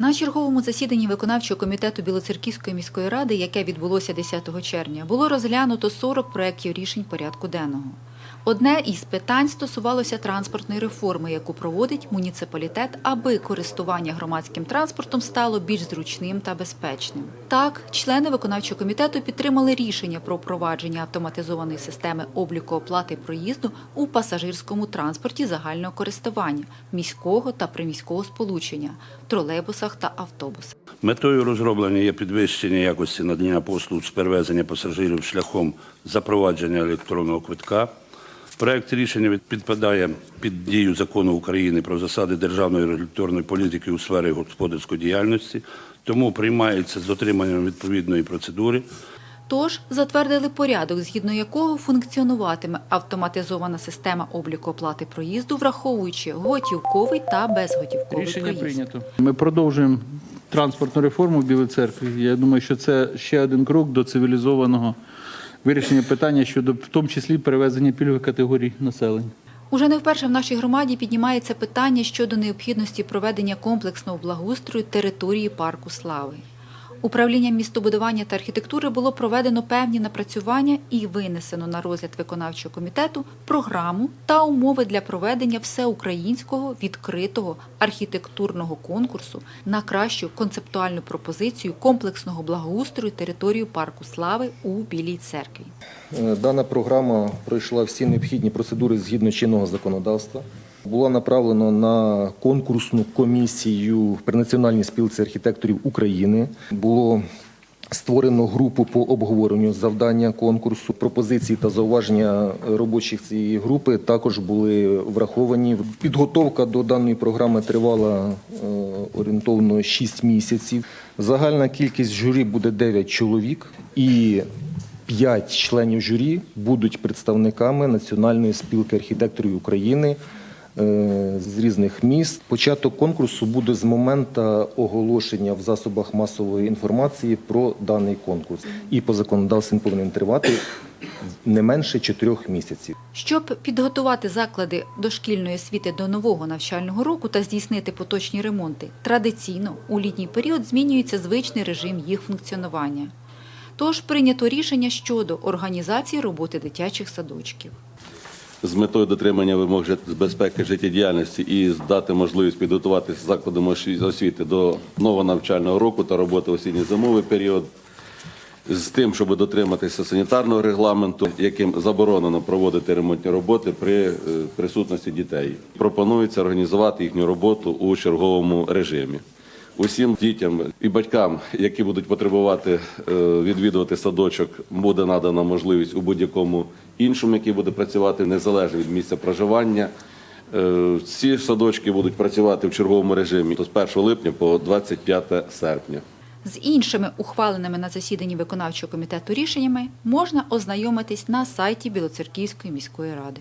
На черговому засіданні виконавчого комітету Білоцерківської міської ради, яке відбулося 10 червня, було розглянуто 40 проєктів рішень порядку денного. Одне із питань стосувалося транспортної реформи, яку проводить муніципалітет, аби користування громадським транспортом стало більш зручним та безпечним. Так, члени виконавчого комітету підтримали рішення про впровадження автоматизованої системи обліку оплати проїзду у пасажирському транспорті загального користування міського та приміського сполучення, тролейбусах та автобусах. Метою розроблення є підвищення якості надання послуг з перевезення пасажирів шляхом запровадження електронного квитка. Проект рішення підпадає під дію закону України про засади державної регуляторної політики у сфері господарської діяльності, тому приймається з дотриманням відповідної процедури. Тож затвердили порядок, згідно якого функціонуватиме автоматизована система обліку оплати проїзду, враховуючи готівковий та безготівковий Рішення проїзд. прийнято. Ми продовжуємо транспортну реформу в Білій церкві. Я думаю, що це ще один крок до цивілізованого вирішення питання щодо в тому числі перевезення пільгових категорій населення. Уже не вперше в нашій громаді піднімається питання щодо необхідності проведення комплексного благоустрою території парку слави. Управлінням містобудування та архітектури було проведено певні напрацювання і винесено на розгляд виконавчого комітету програму та умови для проведення всеукраїнського відкритого архітектурного конкурсу на кращу концептуальну пропозицію комплексного благоустрою території парку слави у Білій церкві. Е, Дана програма пройшла всі необхідні процедури згідно чинного законодавства. Була направлена на конкурсну комісію при Національній спілці архітекторів України. Було створено групу по обговоренню завдання конкурсу. Пропозиції та зауваження робочих цієї групи також були враховані. Підготовка до даної програми тривала е, орієнтовно 6 місяців. Загальна кількість журі буде 9 чоловік і П'ять членів журі будуть представниками Національної спілки архітекторів України з різних міст. Початок конкурсу буде з моменту оголошення в засобах масової інформації про даний конкурс. І по законодавству він повинен тривати не менше чотирьох місяців. Щоб підготувати заклади дошкільної освіти до нового навчального року та здійснити поточні ремонти, традиційно у літній період змінюється звичний режим їх функціонування. Тож прийнято рішення щодо організації роботи дитячих садочків. З метою дотримання вимог з безпеки життєдіяльності і дати можливість підготувати закладам освіти до нового навчального року та роботи в осінньо-зимовий період. З тим, щоб дотриматися санітарного регламенту, яким заборонено проводити ремонтні роботи при е, присутності дітей, пропонується організувати їхню роботу у черговому режимі. Усім дітям і батькам, які будуть потребувати е, відвідувати садочок, буде надана можливість у будь-якому іншому, який буде працювати незалежно від місця проживання. Е, Ці садочки будуть працювати в черговому режимі з 1 липня по 25 серпня. З іншими ухваленими на засіданні виконавчого комітету рішеннями можна ознайомитись на сайті Білоцерківської міської ради.